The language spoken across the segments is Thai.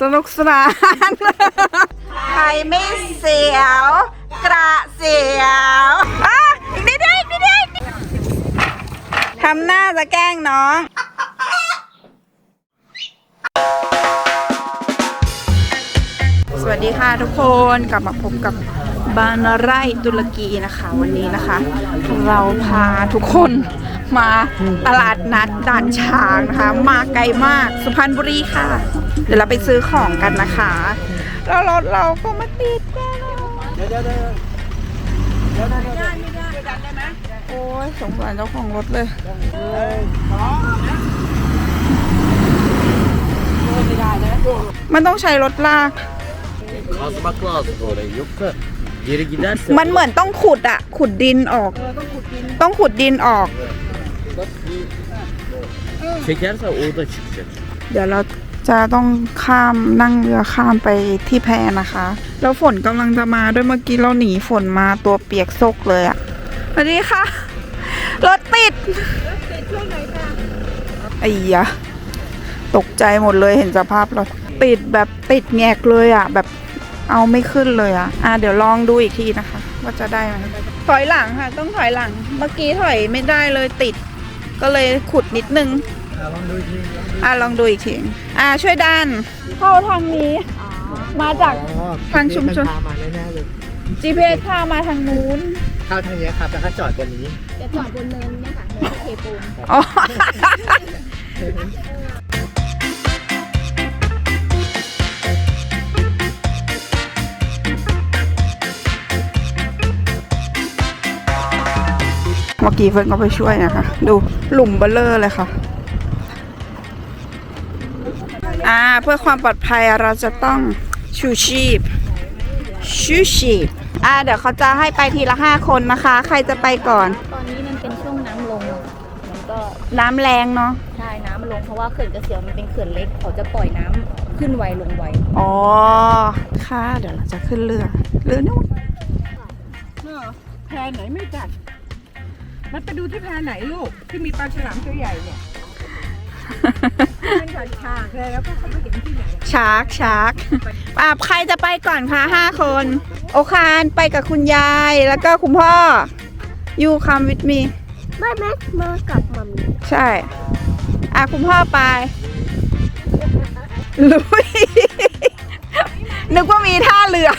สนุกสนาน ใครไม่เสียว กระเสียวอะอีกนิดเดียวอีกนิดเดียวอีกนิดเดียวทำหน้าจะแกล้งน้องสวัสดีค่ะทุกคนกลับมาพบกับบานไร่ตุรกีนะคะ วันนี้นะคะ เราพาทุกคน มาตลาดนัดด่านช้างนะคะ มาไกลมากสุพรรณบุรีค่ะ เดี๋ยวเราไปซื้อของกันนะคะแล้วรถเราก็มาติดกันโอ้ยสงสารเจ้าของรถเลยมันต้องใช้รถลาก มันเหมือนต้องขุดอะขุดดินออก ต้องขุดดินออก çekerse orada çıkacak. เดี๋ยวเราจะต้องข้ามนั่งเรือข้ามไปที่แพนะคะ แล้วฝนกำลังจะมาด้วยเมื่อกี้เราหนีฝนมาตัวเปียกซกเลยอะสวัสดีค่ะ รถติด ไอ้ยะตกใจหมดเลยเห็นสภาพรถติดแบบติดแงกเลยอะแบบเอาไม่ขึ้นเลยอะอะเดี๋ยวลองดูอีกทีนะคะ ว่าจะได้ไหมถอยหลังค่ะ ต้องถอยหลัง เมื่อกี้ถอยไม่ได้เลยติด ก็เลยขุดนิดนึง อะลองดูอีกทีอะช่วยดันเข้าทางนี้มาจาก ทางชุมชนพามาแน่ๆเลย GPS พามาทางนู้นเข้าทางนี้ครับแล้วก็จอดบนนี้ จะจอดบนเนินเนี่ยค่ะเนินที่เทปูนอ๋อ เมื่อกี้เฟิร์นก็ไปช่วยนะคะ ดูหลุมเบลเลอร์เลยค่ะ เพื่อความปลอดภัยเราจะต้องชูชีพชูชีพอ่าเดี๋ยวเขาจะให้ไปทีละห้าคนนะคะ ใครจะไปก่อน ตอนนี้มันเป็นช่วงน้ำลงอะมันก็น้ำแรงเนาะใช่น้ำลงเพราะว่าเขื่อนกระเสียวมันเป็นเขื่อนเล็ก เขาจะปล่อยน้ำขึ้นไวลงไวอ๋อค่ะเดี๋ยวเราจะขึ้นเรือเรือนู่นแพไหนไม่จัด มันไปดูที่แพไหนลูก ที่มีปลาฉลามตัวใหญ่เนี่ยเป็น ชาแพแล้วก็เขาไม่เห็นที่ไหนชาร์กชาร์กอะใครจะไปก่อนคะห้าคน โอคานไปกับคุณยายแล้วก็คุณพ่อ you come with me ไม่แม่มากับมัมใช่ อะคุณพ่อไปลุยนึกว่ามีท่าเรือ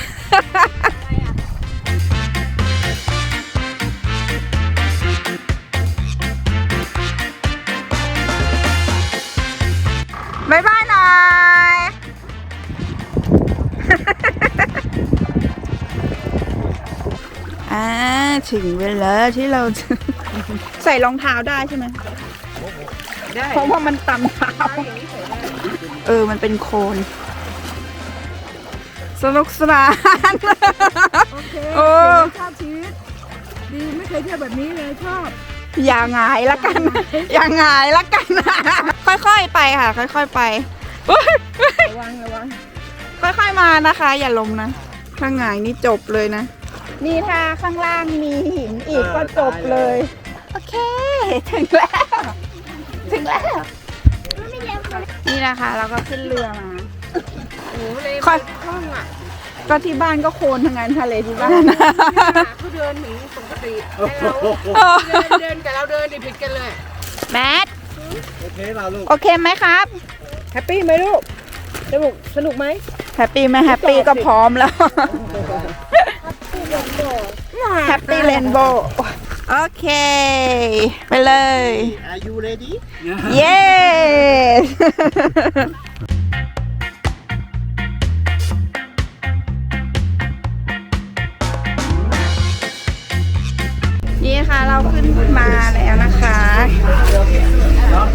บายบายหน่อย อ่าถึงเวลาที่เราจะ ใส่รองเท้าได้ใช่ไหม ได้เพราะว่ามันต่ำเท้า เออ มันเป็นโคลนสนุกสนาน โอเคโอ้ ชอบชีวิตดีไม่เคยเที่ยวแบบนี้เลยชอบ อย่างหงายละกัน อย่างหงายละกัน ค่อยๆไปค่ะ ค่อยๆไปเฮ้ยเฮ้ยระวังระวังค่อยๆมานะคะ อย่าลมนะถ้าหงายนี่จบเลยนะ นี่ถ้าข้างล่างมีหินอีกก็จบเลย โอเค ถึงแล้ว ถึงแล้ว นี่นะคะ เราก็ขึ้นเรือมาโอ้โหเลยค่อยคล่องอะก็ที่บ้านก็โคลนทั้งนั้นทะเลที่บ้านเขาเดินหนีปกติแต่เราเดินเดินกับเราเดินนี่ผิดกันเลย แมท โอเคเราลูก โอเคไหมครับแฮปปี้ไหมลูก สนุก สนุกไหมแฮปปี้ไหมแฮปปี้ก็พร้อมแล้วแฮปปี้เรนโบว์โอเค ไปเลย Are you ready เย้ นี่ค่ะเราขึ้นมาแล้วนะคะ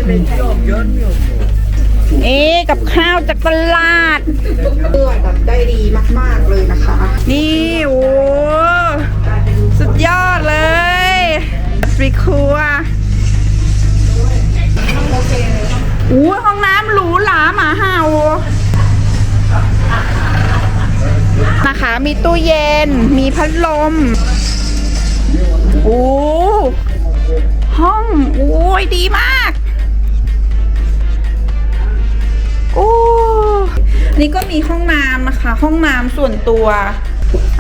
นี่กับข้าวจากตลาดเลือกแบบได้ดีมากๆเลยนะคะ นี่โอ้สุดยอดเลยฟรีครัวโอ้ห้องน้ำหรูหราหมาเห่านะคะ มีตู้เย็น มีพัดลมโอ้ห้อง โอ้ยดีมาก นี่ก็มีห้องน้ำนะคะ ห้องน้ำส่วนตัว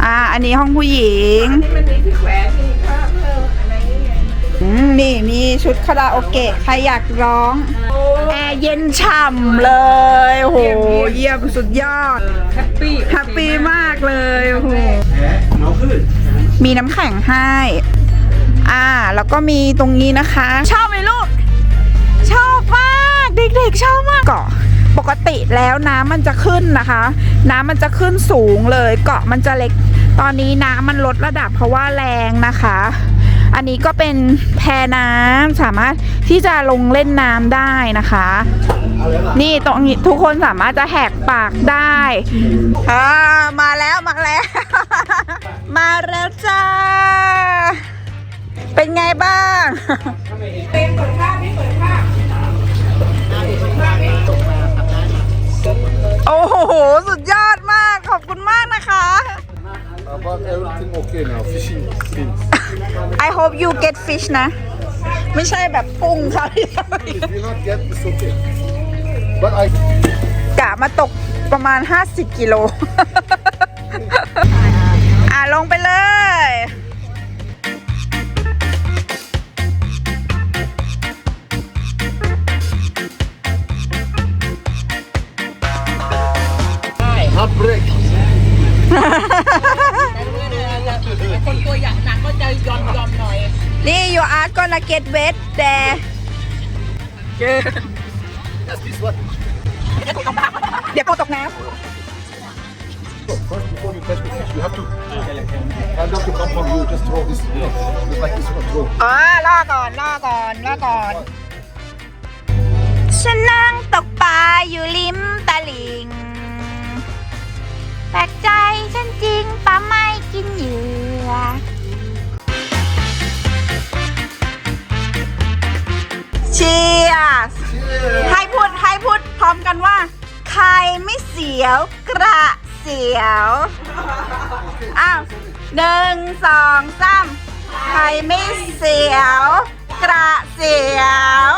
อ่า อันนี้ห้องผู้หญิงมันมีที่แขวนมีผ้าเพิ่มอะไรนี่ไงอืมนี่มีชุดคาราโอเกะใครอยากร้องแอร์เย็นฉ่ำเลยโอ้โหเยี่ยมสุดยอดแฮปปี้แฮปปี้มากเลยโอ้โหน้องขึ้นมีน้ำแข็งให้ อ่า แล้วก็มีตรงนี้นะคะ ชอบไหมลูก ชอบมาก เด็กๆ ชอบมากเกาะ ปกติแล้วน้ำมันจะขึ้นนะคะ น้ำมันจะขึ้นสูงเลยเกาะมันจะเล็ก ตอนนี้น้ำมันลดระดับเพราะว่าแรงนะคะ อันนี้ก็เป็นแพน้ำสามารถที่จะลงเล่นน้ำได้นะคะ นี่ตรงนี้ทุกคนสามารถจะแหกปากได้อ่ามาแล้วมาแล้ว มาแล้วจ้า เป็นไงบ้างโอ้ โห สุดยอดมาก ขอบคุณมากนะคะ About everything okay now. Fishing things. I hope you get fish นะ ไม่ใช่แบบกุ้งค่ะ If you not get, it's okay. But I กะมาตกประมาณ 50 กิโล อะลงไปเลย gonna get wet there Yes, this one. เดี๋ยวกูตกน้ So first, before you catch the fish, you have to hand up to come from you. Just throw this. Just like this one. Throw. ำอ๋อล่อก่อนล่อก่อนล่อก่อน ฉันนั่งตกปลาอยู่ริมตลิ่งแปลกใจฉันจริงปลาไม่กินเหยื่อ เชียร์ให้พูดให้พูดพร้อมกันว่า ใครไม่เสียวกระเสียว อ้าวหนึ่งสองสามใครไม่เสียว กระเสียว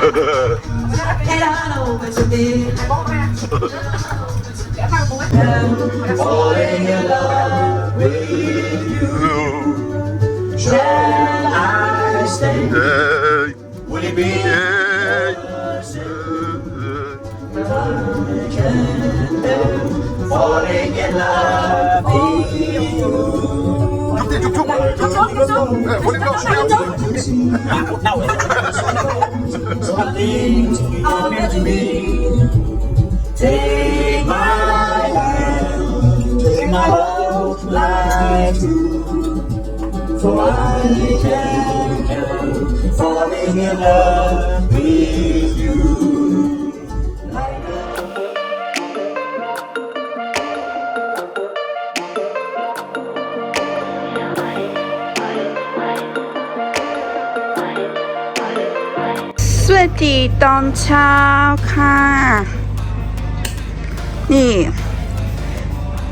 Hello, Wednesday. Falling in love with you. I stay? Will it be? Falling in love with you. Take my hand, take my whole life too, for I can't help falling in love with ดีตอนเช้าค่ะ นี่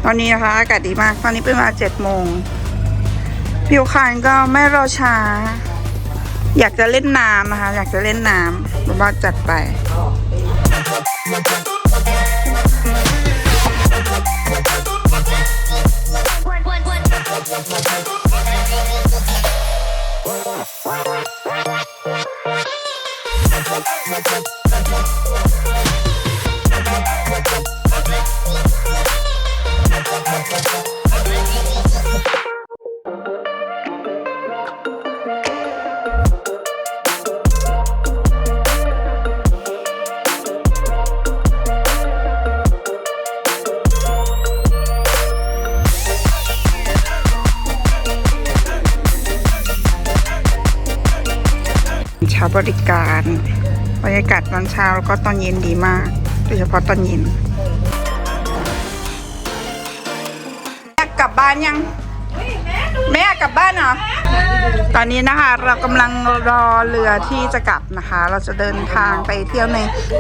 ตอนนี้นะคะอากาศดีมาก ตอนนี้เป็นเวลาเจ็ดโมง ผิวคันก็ไม่รอช้า อยากจะเล่นน้ำนะคะ อยากจะเล่นน้ำบาจัดไป ช้าบริการ บรรยากาศตอนเช้าแล้วก็ตอนเย็นดีมาก โดยเฉพาะตอนเย็นอยากกลับบ้านยังไม่อยากกลับบ้านเหรอ ตอนนี้นะคะเรากำลังรอเรือที่จะกลับนะคะ เราจะเดินทางไปเที่ยวใน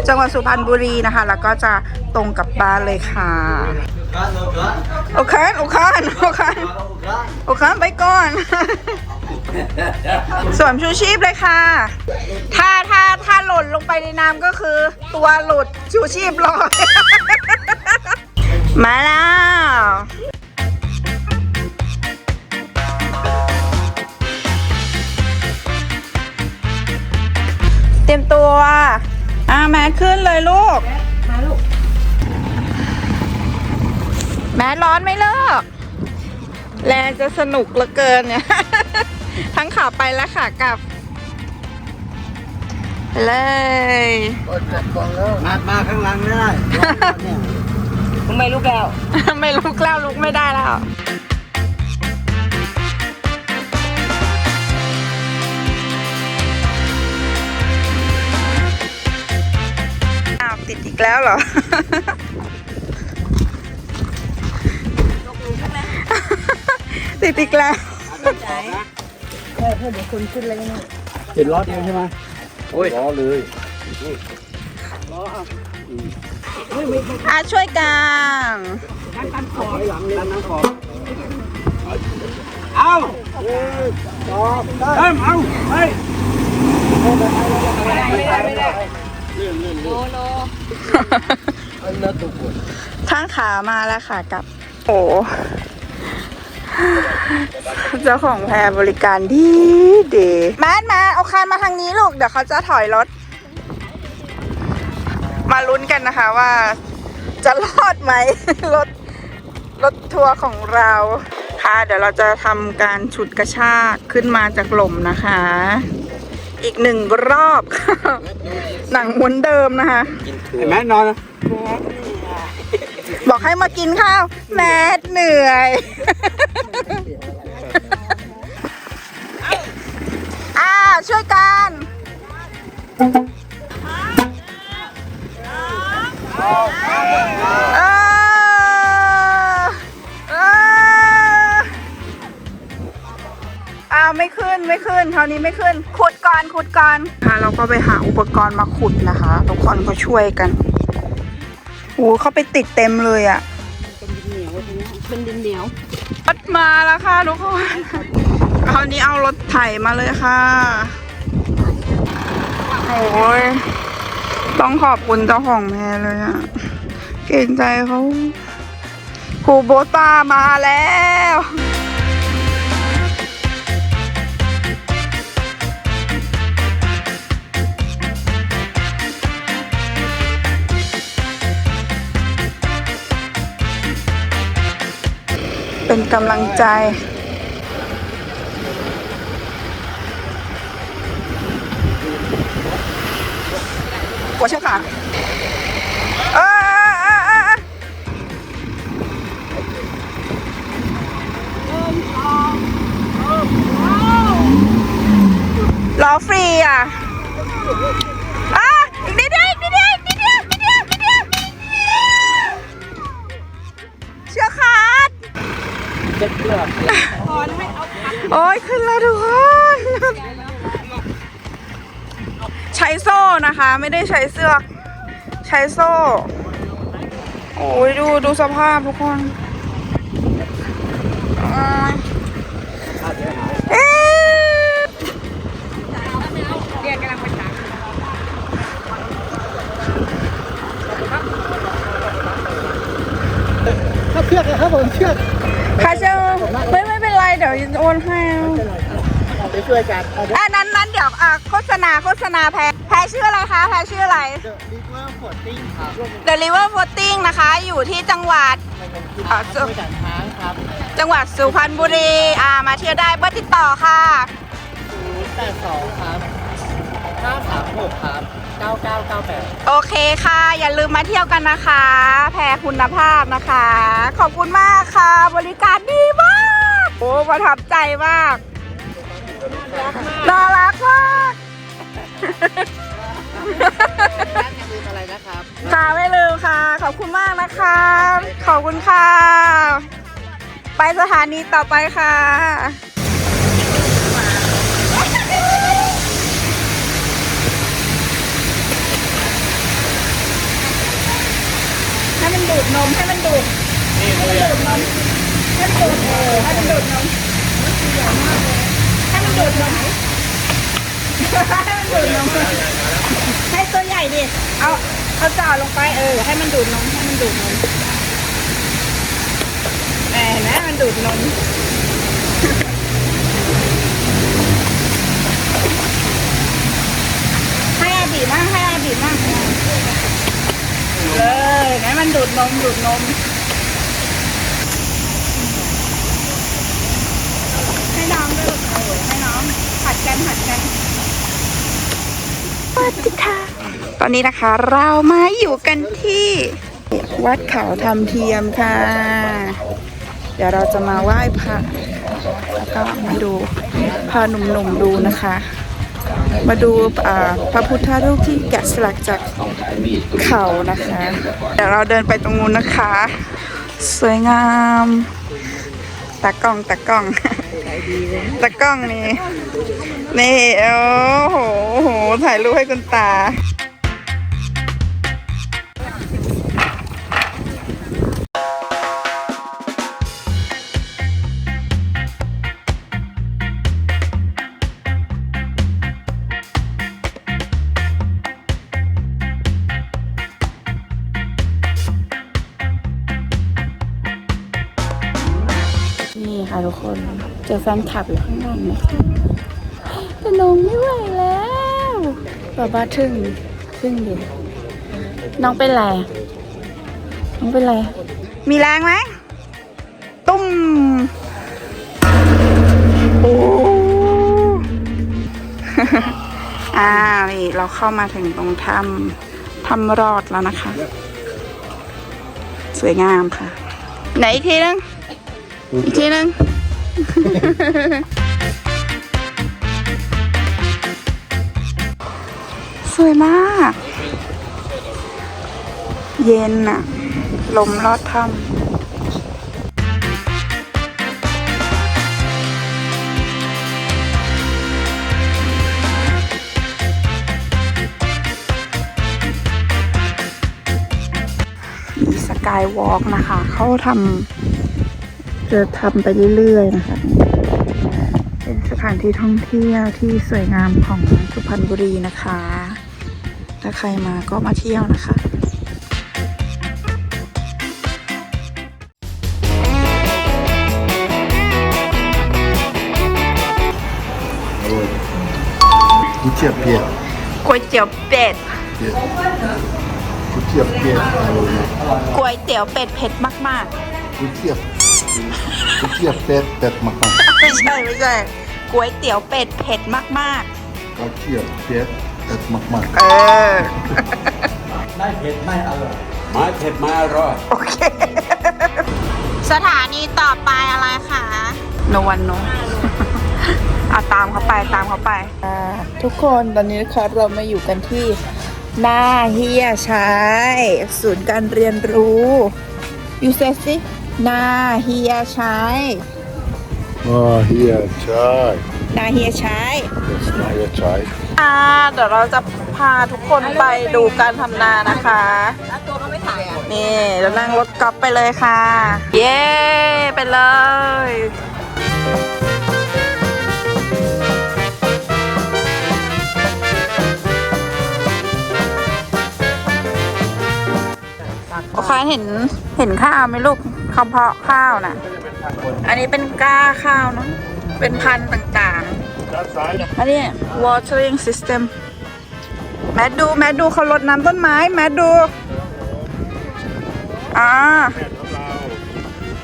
จังหวัดสุพรรณบุรีนะคะ แล้วก็จะตรงกลับบ้านเลยค่ะ โอเคโอเคโอเคโอเคไปก่อน สวมชูชีพเลยค่ะ ถ้าถ้าถ้าหล่นลงไปในน้ำก็คือ ตัวหลุดชูชีพลอย มาแล้ว เตรียมตัว อ่าแม่ขึ้นเลยลูกมาลูกแม่ร้อนไหมเลิก แลจะสนุกเหลือเกินเนี่ย ทั้งขาไปและขากลับไปเลยมามาข้างหลังได้เนี่ยทำไมลูกแล้ว ไม่ลุกแล้วลุกไม่ได้แล้วอ้าวติดอีกแล้วเหรอติดอีกแล้ว เห็นรถเองใช่ไหมโอ้ยล้อเลยอะช่วยกันถอยหลังเลยน้ำขอเอาต่อเริ่มเอาไปทั้งขามาแล้วค่ะกลับ โอ้ เจ้าของแพรบริการดีดีแมนมาเอาคานมาทางนี้ลูก เดี๋ยวเขาจะถอยรถ มาลุ้นกันนะคะว่า จะรอดไหมรถรถทัวร์ของเรา ค่ะ เดี๋ยวเราจะทำการฉุดกระชากขึ้นมาจากหล่มนะคะ อีกหนึ่งรอบ หนังม้วนเดิมนะคะไอ้แม่นอนนะ บอกให้มากินข้าว แมดเหนื่อย อ่าช่วยกันเออเอออ่าไม่ขึ้นไม่ขึ้นครานี้ไม่ขึ้น ขุดก่อนขุดก่อนค่ะเราก็ไปหาอุปกรณ์มาขุดนะคะ ทุกคนก็ช่วยกัน โอ้เขาไปติดเต็มเลยอะ่ะเป็นดินเหนียวรถมาแล้วค่ะทุกคนคราวนี้เอารถไถมาเลยค่ะโอ้ยต้องขอบคุณเจ้าของแพรเลยอะเก่งใจเขาครูโบตามาแล้ว เป็นกำลังใจหัวเไม่ได้ใช้เสือกใช้โซ่ โอ้ยดูดูสภาพทุกคนอ่าเอ๊ะเรียนกำลังไปถามถ้าเชือกนะครับผมเชือกค่ะเจ้าไม่ไม่เป็นไรเดี๋ยวโอนให้ไป ช่วยกันเอาเดี๋ยวอะนั้นนั้นเดี๋ยวอะโฆษณาโฆษณาแพรแพรชื่ออะไรคะแพรชื่ออะไรดีว่าปวดติ้งครับ The River Floating นะคะ อยู่ที่จังหวัดอ่าสุช่วยกันช้างครับจังหวัดสุพรรณบุรีอ่ามาเที่ยวได้เบอร์ติดต่อค่ะ 082ครับ536ครับ9998โอเคค่ะ อย่าลืมมาเที่ยวกันนะคะ แพรคุณภาพนะคะ ขอบคุณมากค่ะ บริการดีมาก โอ้ประทับใจมาก น่ารักมากลืมอะไรนะครับ ค่ะไม่ลืมค่ะ ขอบคุณมากนะคะ ขอบคุณค่ะ ไปสถานีต่อไปค่ะให้มันดูดนมให้มันดูดให้มันดูดนมให้มันดูดเออให้มันดูดนม ดูดนมให้มันดูดนมให้ตัวใหญ่ดิ เอาเอาจ่อลงไปเออ ให้มันดูดนมให้มันดูดนมแหมเห็นไหมมันดูดนมให้อาบีมั่งให้อาบีมั่งเลยไหนมันดูดนมดูดนมให้น้องด้วย ลูกเออให้น้องผัดกันผัดกันสวัสดีค่ะ ตอนนี้นะคะเรามาอยู่กันที่ วัดเขาทำเทียมค่ะ เดี๋ยวเราจะมาไหว้พระแล้วก็มาดูพาหนุ่มๆดูนะคะ มาดูพระพุทธรูปที่แกะสลักจากเขานะคะ เดี๋ยวเราเดินไปตรงนู้นนะคะ สวยงามตากล้องตากล้อง ตะกล้องนี่ นี่โอ้โหโอ้โห ถ่ายรูปให้คุณตา แฟนคลับอยู่ข้างหลังนะคะแต่น้องไม่ไหวแล้วบาบ้าทึ่งทึ่งดิน้องเป็นไร น้องเป็นไร มีแรงไหม ตุ้มโอ้อ่านี่เราเข้ามาถึงตรงถ้ำถ้ำรอดแล้วนะคะ สวยงามค่ะ ไหนอีกทีนึง อีกทีนึง สวยมาก เย็นอะลมลอดถ้ำมีสกายวอล์กนะคะ เขาทำ จะทำไปเรื่อยๆนะคะ เป็นสถานที่ท่องเที่ยวที่สวยงามของสุพรรณบุรีนะคะ ถ้าใครมาก็มาเที่ยวนะคะกุเทียบเปียกก๋วยเตี๋ยวเป็ดกุเทียบเปียกอร่อยมากก๋วยเตี๋ยวเป็ดเผ็ดมากกุเทียบกุ เทียบเป็ดเป็ดมากๆไม่ใช่ไม่ใช่ก๋วยเตี๋ยวเป็ดเผ็ดมากๆกุเทียบเป็ดเป็ดมากๆเออ ไม่เผ็ดไม่อร่อยไม่เผ็ดไม่อร่อย โอเค สถานีต่อไปอะไรคะโนวันโนเอาตามเขาไปตามเขาไปทุกคนตอนนี้นะคะเรามาอยู่กันที่หน้าเฮียช้ายศูนย์การเรียนรู้ยูเซสิห น้าเฮียช้ายๆอ๋อเฮียชายหน้าเฮียช้ายนายชายอ่าเดี๋ยวเราจะพาทุกคนไปดูการทำนานะคะแล้วตัวเขาไม่ถ่ายอะนี่เรานั่งรถกอล์ฟไปเลยค่ะ เย้ ไปเลยโอเคเห็นเห็นข้าวไหมลูก คำเพาะข้าวน่ะอันนี้เป็นก้าข้าวเนอะเป็นพันธุ์ต่างๆอันนี้ watering system แมดดู แมดดูเขารดน้ำต้นไม้ แมดดู อ่า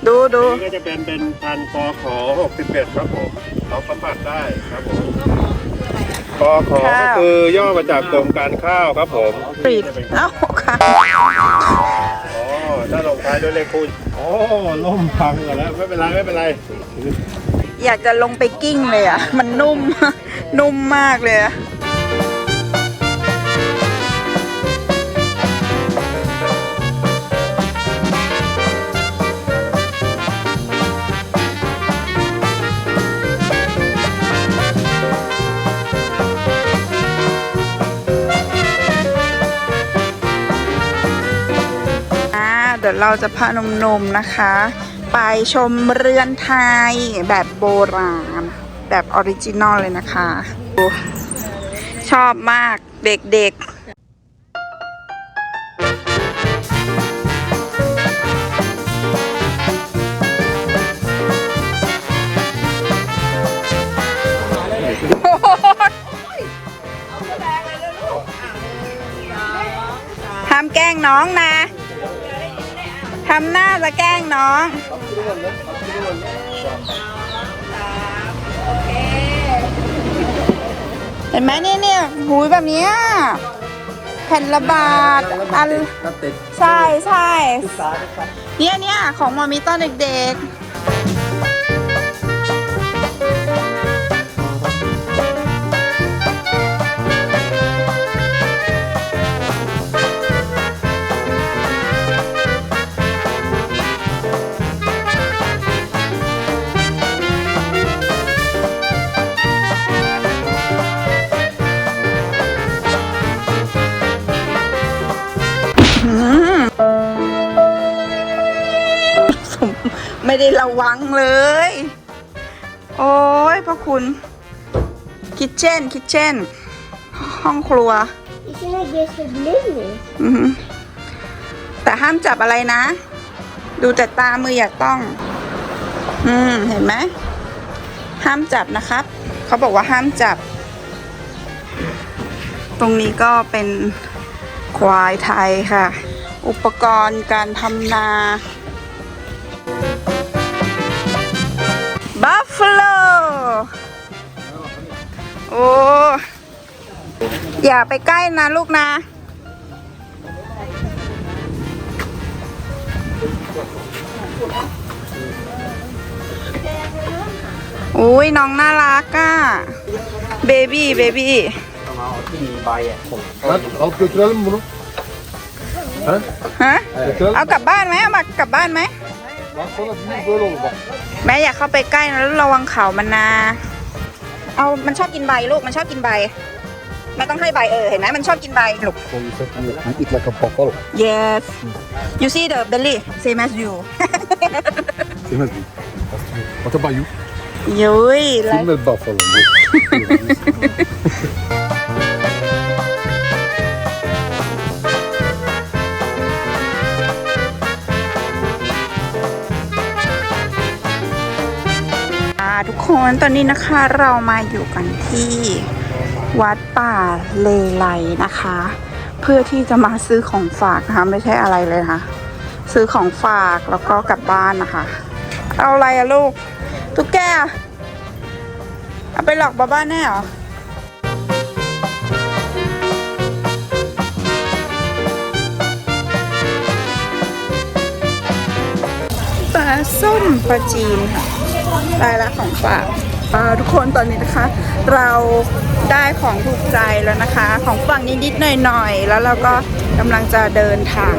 ดูดู นี่ก็จะเป็นเป็นพันธุ์ปอขอ61ครับผมเราสัมผัสได้ครับผมปอขอก็คือย่อมาจากกรมการข้าวครับผมปรีดเอ้าค่ะอ๋อ ถ้าลงท้ายด้วยเลขคูณโอ้ล่มพังหมดแล้วไม่เป็นไรไม่เป็นไรอยากจะลงไปกิ้งเลยอะ มันนุ่ม นุ่มมากเลยอะ ดี๋ยวเราจะพานมนมนะคะ ไปชมเรือนไทยแบบโบราณ แบบออริจินอลเลยนะคะ ชอบมากเด็กๆห้ามแกล้งน้องนะ ทำหน้าจะแกล้งน้องเห็นไหมเนี่ยเนี่ยหูยแบบเนี้ยแผ่นระบาดอันใช่ใช่เนี่ยเนี่ยของมอมิตอนเด็กๆ ไม่ได้ระวังเลย โอ้ยพระคุณ คิทเช่น คิทเช่น ห้องครัว แต่ห้ามจับอะไรนะ ดูแต่ตามืออย่าต้อง อืม เห็นไหม ห้ามจับนะครับ เขาบอกว่าห้ามจับ ตรงนี้ก็เป็นควายไทยค่ะ อุปกรณ์การทำนา โอ้อย่าไปใกล้นะลูกนะ อุ้ยน้องน่ารักอะ เบบี้เบบี้ Lan alıp götürelim mi bunu. ฮะ Götürelim. เอากลับบ้านไหมเอามากลับบ้านไหม Lan sonra büyük böyle olur bak. แม่อย่าเข้าไปใกล้นะแล้วระวังเขามันนะ เอามันชอบกินใบลูกมันชอบกินใบแม่ต้องให้ใบเออเห็นไหมมันชอบกินใบลูก So you said you you eat like a buffalo. yes you see the belly same as you Female. What about you? ยุ้ยแล้ว Female buffalo. นตอนนี้นะคะเรามาอยู่กันที่วัดป่าเลไลนะคะ เพื่อที่จะมาซื้อของฝากนะคะไม่ใช่อะไรเลยนะคะซื้อของฝากแล้วก็กลับบ้านนะคะ เอาอะไรอะลูก ตุ๊กแกเอาไปหลอกบ้าบ้านแน่หรอปลาส้มปลาจีนค่ะ ได้แล้วของฝากทุกคนตอนนี้นะคะ เราได้ของถูกใจแล้วนะคะ ของฝากนิดๆหน่อยๆ แล้วเราก็กำลังจะเดินทาง